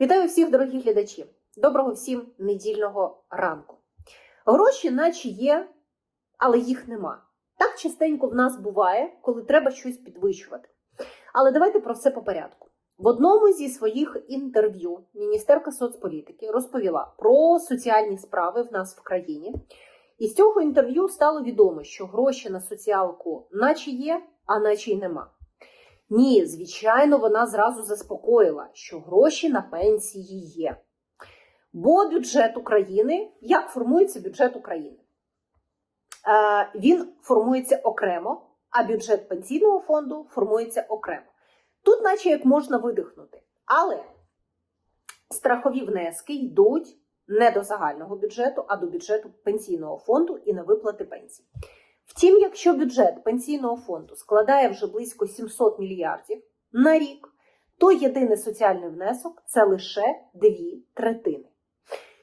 Вітаю всіх, дорогі глядачі! Доброго всім недільного ранку. Гроші, наче є, але їх нема. Так частенько в нас буває, коли треба щось підвищувати. Але давайте про все по порядку. В одному зі своїх інтерв'ю міністерка соцполітики розповіла про соціальні справи в нас в країні. І з цього інтерв'ю стало відомо, що гроші на соціалку наче є, а наче й нема. Ні, звичайно, вона зразу заспокоїла, що гроші на пенсії є. Бо бюджет України, як формується бюджет України? Е, Він формується окремо, а бюджет пенсійного фонду формується окремо. Тут, наче як можна видихнути. Але страхові внески йдуть не до загального бюджету, а до бюджету пенсійного фонду і на виплати пенсій. Втім, якщо бюджет пенсійного фонду складає вже близько 700 мільярдів на рік, то єдиний соціальний внесок це лише дві третини.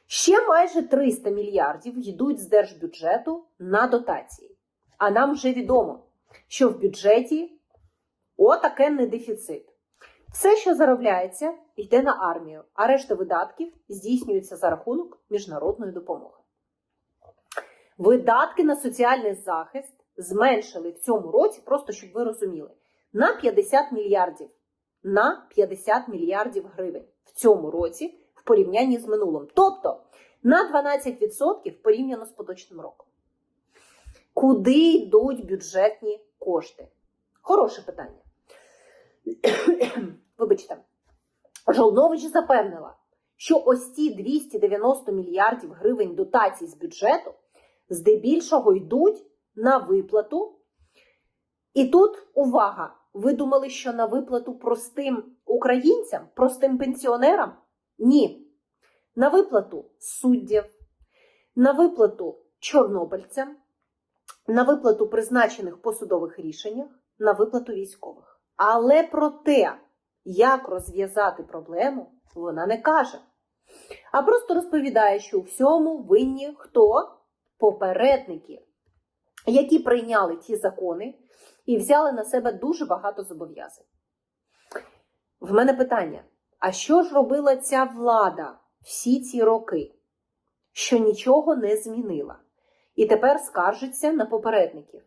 Ще майже 300 мільярдів йдуть з держбюджету на дотації. А нам вже відомо, що в бюджеті отакенний дефіцит. Все, що заробляється, йде на армію, а решта видатків здійснюється за рахунок міжнародної допомоги. Видатки на соціальний захист зменшили в цьому році, просто щоб ви розуміли, на 50 мільярдів. На 50 мільярдів гривень в цьому році в порівнянні з минулим. Тобто на 12% порівняно з поточним роком. Куди йдуть бюджетні кошти? Хороше питання. Вибачте, Жолнович запевнила, що ось ці 290 мільярдів гривень дотацій з бюджету здебільшого йдуть на виплату. І тут увага! Ви думали, що на виплату простим українцям, простим пенсіонерам? Ні. На виплату суддів, на виплату чорнобильцям, на виплату призначених по судових рішеннях, на виплату військових. Але про те, як розв'язати проблему, вона не каже. А просто розповідає, що у всьому винні хто? Попередники, які прийняли ті закони і взяли на себе дуже багато зобов'язань. В мене питання: а що ж робила ця влада всі ці роки, що нічого не змінила? І тепер скаржиться на попередників.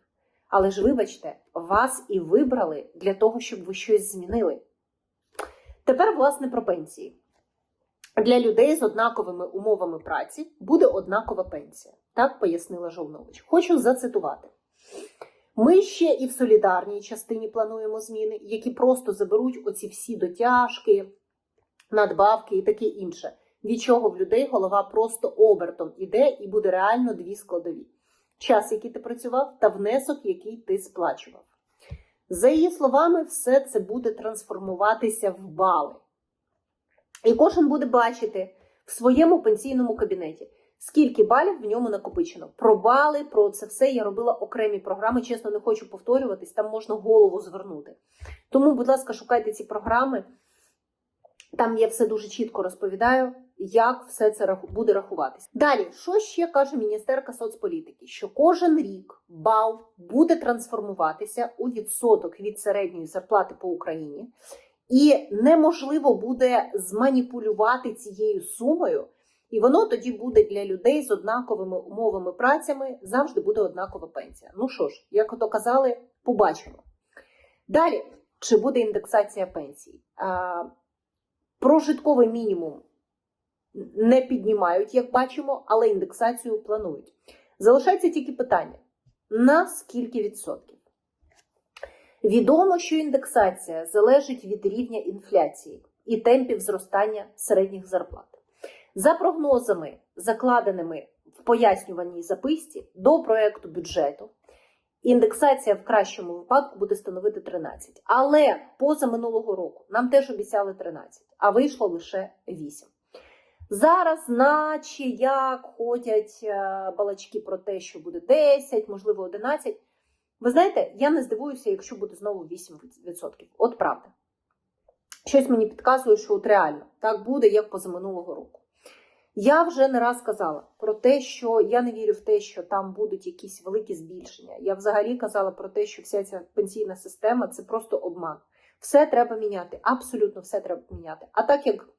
Але ж, вибачте, вас і вибрали для того, щоб ви щось змінили. Тепер, власне, про пенсії. Для людей з однаковими умовами праці буде однакова пенсія. Так пояснила Жовнович. Хочу зацитувати. Ми ще і в солідарній частині плануємо зміни, які просто заберуть оці всі дотяжки, надбавки і таке інше, від чого в людей голова просто обертом іде і буде реально дві складові: час, який ти працював, та внесок, який ти сплачував. За її словами, все це буде трансформуватися в бали. І кожен буде бачити в своєму пенсійному кабінеті, скільки балів в ньому накопичено. Про бали, про це все я робила окремі програми. Чесно, не хочу повторюватись, там можна голову звернути. Тому, будь ласка, шукайте ці програми. Там я все дуже чітко розповідаю, як все це буде рахуватись. Далі, що ще каже міністерка соцполітики? Що кожен рік бал буде трансформуватися у відсоток від середньої зарплати по Україні, і неможливо буде зманіпулювати цією сумою, і воно тоді буде для людей з однаковими умовами працями завжди буде однакова пенсія. Ну що ж, як ото казали, побачимо. Далі, чи буде індексація пенсій? А, Прожитковий мінімум не піднімають, як бачимо, але індексацію планують. Залишається тільки питання: на скільки відсотків? Відомо, що індексація залежить від рівня інфляції і темпів зростання середніх зарплат. За прогнозами, закладеними в пояснюваній записці до проекту бюджету, індексація в кращому випадку буде становити 13. Але поза минулого року нам теж обіцяли 13, а вийшло лише 8. Зараз, наче як ходять е, балачки про те, що буде 10, можливо, 11. Ви знаєте, я не здивуюся, якщо буде знову 8%. От правда. Щось мені підказує, що от реально так буде, як позаминулого року. Я вже не раз казала про те, що я не вірю в те, що там будуть якісь великі збільшення. Я взагалі казала про те, що вся ця пенсійна система це просто обман. Все треба міняти, абсолютно все треба міняти. А так як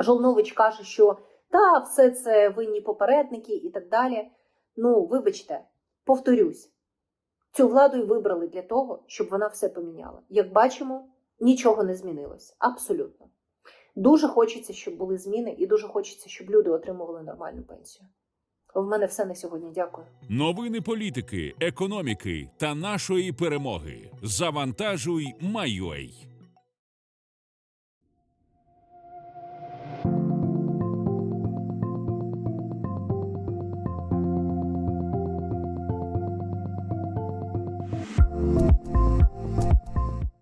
Жолнович каже, що та, все це винні попередники і так далі. Ну, вибачте, повторюсь, цю владу й вибрали для того, щоб вона все поміняла. Як бачимо, нічого не змінилось. Абсолютно. Дуже хочеться, щоб були зміни, і дуже хочеться, щоб люди отримували нормальну пенсію. В мене все на сьогодні. Дякую. Новини політики, економіки та нашої перемоги. Завантажуй, майой.